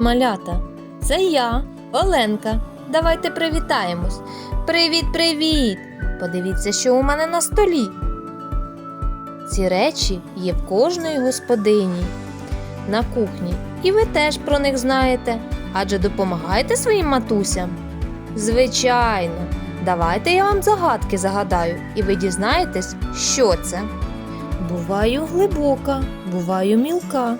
малята! Це я, Оленка. Давайте привітаємось. Привіт, привіт! Подивіться, що у мене на столі. Ці речі є в кожної господині на кухні, і ви теж про них знаєте, адже допомагаєте своїм матусям. Звичайно, давайте я вам загадки загадаю, і ви дізнаєтесь, що це. Буваю глибока, буваю мілка.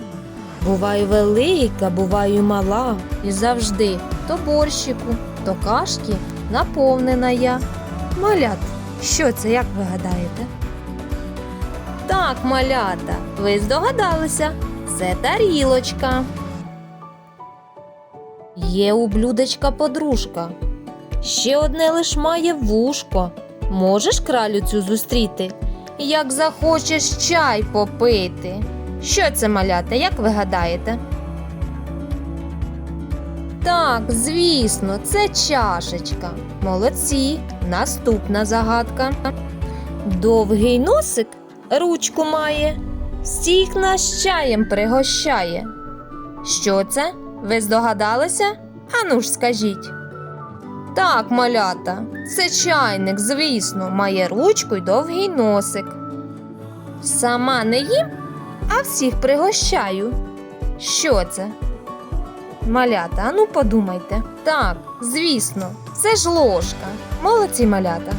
Буваю велика, буваю мала, і завжди то борщику, то кашки наповнена я. Малят, що це, як ви гадаєте? Так, малята, ви здогадалися, це тарілочка. Є у блюдечка подружка. Ще одне лиш має вушко. Можеш кралю цю зустріти, як захочеш чай попити. Що це малята, як ви гадаєте? Так, звісно, це чашечка. Молодці. Наступна загадка. Довгий носик ручку має, всіх нас чаєм пригощає. Що це? Ви здогадалися? Ану ж скажіть. Так, малята, це чайник, звісно, має ручку й довгий носик. Сама не їм, а всіх пригощаю. Що це? Малята, ану подумайте. Так, звісно, це ж ложка. Молодці малята.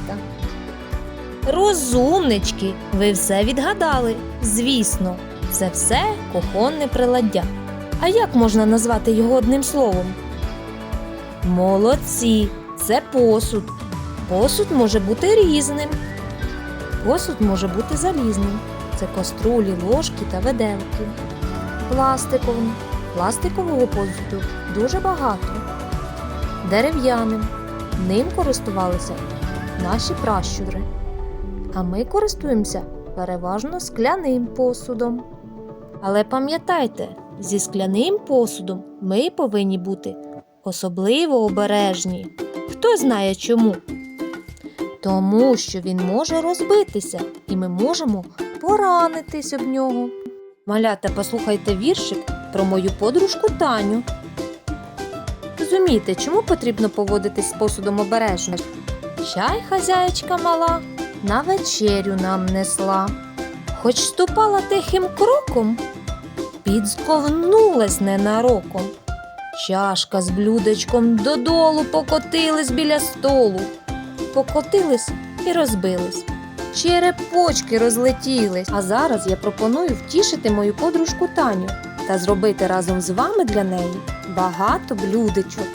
Розумнички, ви все відгадали. Звісно, це все кухонне приладдя. А як можна назвати його одним словом? Молодці, це посуд. Посуд може бути різним. Посуд може бути залізним. Це каструлі, ложки та виделки. Пластиковим. Пластикового посуду дуже багато. Дерев'яним. Ним користувалися наші пращури. А ми користуємося переважно скляним посудом. Але пам'ятайте, зі скляним посудом ми повинні бути особливо обережні. Хто знає чому? Тому що він може розбитися, і ми можемо поранитись об нього. Малята, послухайте віршик про мою подружку Таню. Розумієте, чому потрібно поводитись з посудом обережно? Чай хазяєчка мала на вечерю нам несла. Хоч ступала тихим кроком, підсковнулась ненароком. Чашка з блюдечком додолу покотились біля столу. Покотились і розбились. Черепочки розлетілись. А зараз я пропоную втішити мою подружку Таню та зробити разом з вами для неї багато блюдечок.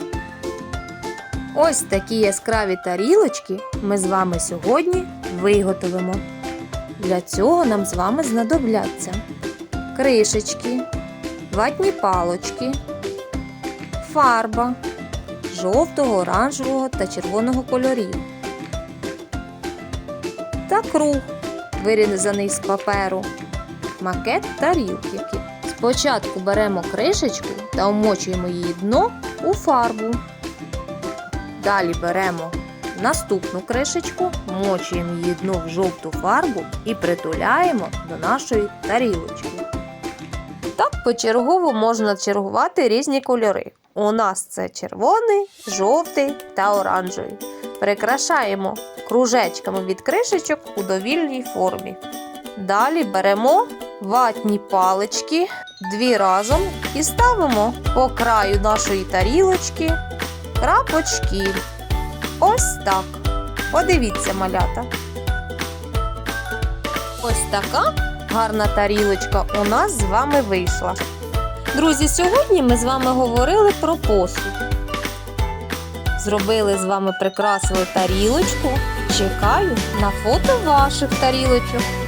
Ось такі яскраві тарілочки ми з вами сьогодні виготовимо. Для цього нам з вами знадобляться кришечки, ватні палочки, фарба жовтого, оранжевого та червоного кольорів та круг, вирізаний з паперу, макет тарілки. Спочатку беремо кришечку та омочуємо її дно у фарбу. Далі беремо наступну кришечку, мочуємо її дно в жовту фарбу і притуляємо до нашої тарілочки. Так почергово можна чергувати різні кольори. У нас це червоний, жовтий та оранжевий. Прикрашаємо кружечками від кришечок у довільній формі. Далі беремо ватні палички дві разом і ставимо по краю нашої тарілочки крапочки. Ось так. Подивіться, малята. Ось така гарна тарілочка у нас з вами вийшла. Друзі, сьогодні ми з вами говорили про посуд. Зробили з вами прикрасили тарілочку. Чекаю на фото ваших тарілочок.